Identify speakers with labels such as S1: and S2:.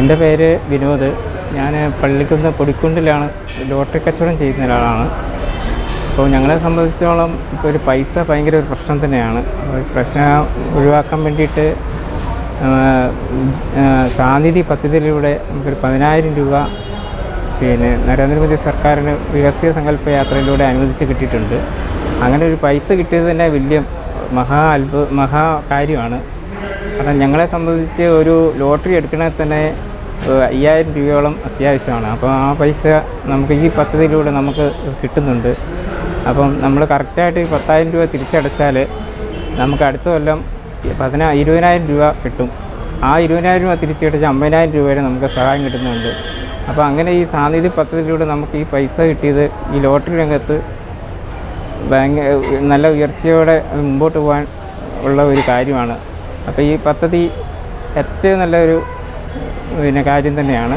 S1: എന്റെ പേര് വിനോദ്. ഞാൻ പള്ളിക്കുന്ന് പൊടിക്കുണ്ടിലാണ് ലോട്ടറി കച്ചവടം ചെയ്യുന്ന ഒരാളാണ്. അപ്പോൾ ഞങ്ങളെ സംബന്ധിച്ചോളം ഇപ്പോൾ ഒരു പൈസ ഭയങ്കര ഒരു പ്രശ്നം തന്നെയാണ്. പ്രശ്നം ഒഴിവാക്കാൻ വേണ്ടിയിട്ട് സാന്നിധി പദ്ധതിയിലൂടെ നമുക്കൊരു പതിനായിരം രൂപ പിന്നെ നരേന്ദ്രമോദി സർക്കാരിന് വികസിത സങ്കല്പ യാത്രയിലൂടെ അനുവദിച്ച് കിട്ടിയിട്ടുണ്ട്. അങ്ങനെ ഒരു പൈസ കിട്ടിയത് തന്നെ വലിയ മഹാ അത്ഭുത മഹാ കാര്യമാണ്. കാരണം ഞങ്ങളെ സംബന്ധിച്ച് ഒരു ലോട്ടറി എടുക്കണമെങ്കിൽ തന്നെ അയ്യായിരം രൂപയോളം അത്യാവശ്യമാണ്. അപ്പോൾ ആ പൈസ നമുക്ക് ഈ പദ്ധതിയിലൂടെ നമുക്ക് കിട്ടുന്നുണ്ട്. അപ്പം നമ്മൾ കറക്റ്റായിട്ട് പത്തായിരം രൂപ തിരിച്ചടച്ചാൽ നമുക്ക് അടുത്ത കൊല്ലം പതിനാ ഇരുപതിനായിരം രൂപ കിട്ടും. ആ ഇരുപതിനായിരം രൂപ തിരിച്ചടച്ച് അമ്പതിനായിരം രൂപ വരെ നമുക്ക് സഹായം കിട്ടുന്നുണ്ട്. അപ്പോൾ അങ്ങനെ ഈ സാന്നിധ്യ പദ്ധതിയിലൂടെ നമുക്ക് ഈ പൈസ കിട്ടിയത് ഈ ലോട്ടറി രംഗത്ത് ബാങ്ക് നല്ല ഉയർച്ചയോടെ മുമ്പോട്ട് പോകാൻ ഉള്ള ഒരു കാര്യമാണ്. അപ്പോൾ ഈ പദ്ധതി ഏറ്റവും നല്ലൊരു പിന്നെ കാര്യം തന്നെയാണ്.